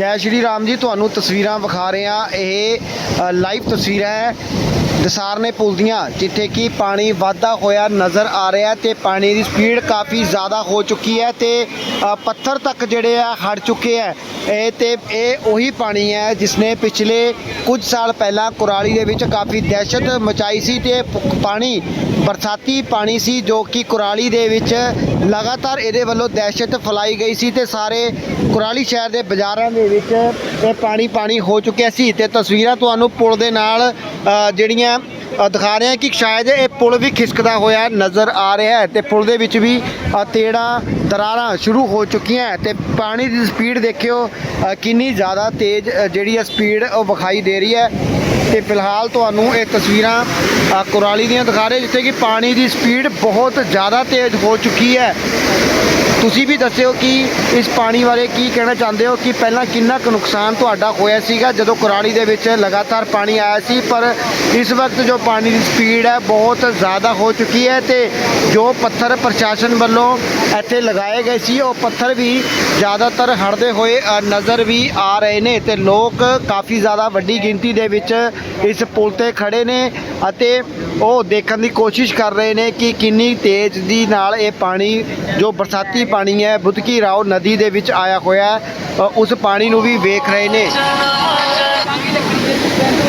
ਜੈ ਸ਼੍ਰੀ ਰਾਮ ਜੀ, ਤੁਹਾਨੂੰ ਤਸਵੀਰਾਂ ਵਿਖਾ ਰਹੇ ਹਾਂ। ਇਹ ਲਾਈਵ ਤਸਵੀਰਾਂ ਹੈ। ਦਸਾਰਨੇ ਪੁਲ ਦੀਆਂ, ਜਿੱਥੇ ਕਿ ਪਾਣੀ ਵਾਧਾ ਹੋਇਆ ਨਜ਼ਰ ਆ ਰਿਹਾ ਤੇ ਪਾਣੀ ਦੀ ਸਪੀਡ ਕਾਫੀ ਜ਼ਿਆਦਾ ਹੋ ਚੁੱਕੀ ਹੈ ਤੇ ਪੱਥਰ ਤੱਕ ਜਿਹੜੇ ਆ ਹੜ ਚੁੱਕੇ ਹੈ। ਇਹ ਤੇ ਇਹ ਉਹੀ ਪਾਣੀ ਹੈ ਜਿਸ ਨੇ ਪਿਛਲੇ ਕੁਝ ਸਾਲ ਪਹਿਲਾਂ ਕੁਰਾਲੀ ਦੇ ਵਿੱਚ ਕਾਫੀ ਦਹਿਸ਼ਤ ਮਚਾਈ ਸੀ ਤੇ ਪ- ਪਾਣੀ, ਬਰਸਾਤੀ ਪਾਣੀ ਸੀ ਜੋ ਕਿ ਕੁਰਾਲੀ ਦੇ ਵਿੱਚ ਲਗਾਤਾਰ ਇਹਦੇ ਵੱਲੋਂ ਦਹਿਸ਼ਤ ਫੈਲਾਈ ਗਈ ਸੀ ਤੇ ਸਾਰੇ ਕੁਰਾਲੀ ਸ਼ਹਿਰ ਦੇ ਬਾਜ਼ਾਰਾਂ ਦੇ ਵਿੱਚ ਇਹ ਪਾਣੀ ਪਾਣੀ ਹੋ ਚੁੱਕਿਆ ਸੀ ਤੇ ਤਸਵੀਰਾਂ ਤੁਹਾਨੂੰ ਪੁਲ ਦੇ ਨਾਲ ਜਿਹੜੀਆਂ ਦਿਖਾ ਰਹੇ ਹਾਂ ਕਿ ਸ਼ਾਇਦ ਇਹ ਪੁਲ ਵੀ ਖਿਸਕਦਾ ਹੋਇਆ ਨਜ਼ਰ ਆ ਰਿਹਾ ਹੈ ਤੇ ਪੁਲ ਦੇ ਵਿੱਚ ਵੀ ਅ, ਤੇੜਾਂ ਦਰਾਰਾਂ ਸ਼ੁਰੂ ਹੋ ਚੁੱਕੀਆਂ ਹੈ ਤੇ ਪਾਣੀ ਦੀ ਸਪੀਡ ਦੇਖਿਓ ਕਿੰਨੀ ਜ਼ਿਆਦਾ ਤੇਜ਼ ਜਿਹੜੀ ਹੈ ਸਪੀਡ ਉਹ ਵਿਖਾਈ ਦੇ ਰਹੀ ਹੈ। ਤੇ ਫਿਲਹਾਲ ਤੁਹਾਨੂੰ ਇਹ ਤਸਵੀਰਾਂ ਕੁਰਾਲੀ ਦੀਆਂ ਦਿਖਾ ਰਹੇ ਜਿੱਥੇ ਕਿ ਪਾਣੀ ਦੀ ਸਪੀਡ ਬਹੁਤ ਜ਼ਿਆਦਾ ਤੇਜ਼ ਹੋ ਚੁੱਕੀ ਹੈ। ਤੁਸੀਂ ਵੀ ਦੱਸਿਓ ਕਿ ਇਸ ਪਾਣੀ ਬਾਰੇ ਕੀ ਕਹਿਣਾ ਚਾਹੁੰਦੇ ਹੋ ਕਿ ਪਹਿਲਾਂ ਕਿੰਨਾ ਕੁ ਨੁਕਸਾਨ ਤੁਹਾਡਾ ਹੋਇਆ ਸੀਗਾ ਜਦੋਂ ਕੁਰਾਲੀ ਦੇ ਵਿੱਚ ਲਗਾਤਾਰ ਪਾਣੀ ਆਇਆ ਸੀ, ਪਰ ਇਸ ਵਕਤ ਜੋ ਪਾਣੀ ਦੀ ਸਪੀਡ ਹੈ, ਬਹੁਤ ਜ਼ਿਆਦਾ ਹੋ ਚੁੱਕੀ ਹੈ ਤੇ ਜੋ ਪੱਥਰ ਪ੍ਰਸ਼ਾਸਨ ਵੱਲੋਂ ਇੱਥੇ ਲਗਾਏ ਗਏ ਸੀ, ਉਹ ਪੱਥਰ ਵੀ ਜ਼ਿਆਦਾਤਰ ਹੜਦੇ ਹੋਏ ਨਜ਼ਰ ਵੀ ਆ ਰਹੇ ਨੇ ਤੇ ਲੋਕ ਕਾਫੀ ਜ਼ਿਆਦਾ ਵੱਡੀ ਗਿਣਤੀ ਦੇ ਵਿੱਚ ਇਸ ਪੁਲ ਤੇ ਖੜੇ ਨੇ ਅਤੇ ਉਹ ਦੇਖਣ ਦੀ ਕੋਸ਼ਿਸ਼ ਕਰ ਰਹੇ ਨੇ ਕਿ ਕਿੰਨੀ ਤੇਜ਼ ਦੀ ਨਾਲ ਇਹ ਪਾਣੀ, ਜੋ ਬਰਸਾਤੀ ਪਾਣੀ ਹੈ ਬੁਦਕੀ ਰਾਓ ਨਦੀ ਦੇ ਵਿੱਚ ਆਇਆ ਹੋਇਆ ਉਸ ਪਾਣੀ ਨੂੰ ਵੀ ਵੇਖ ਰਹੇ ਨੇ।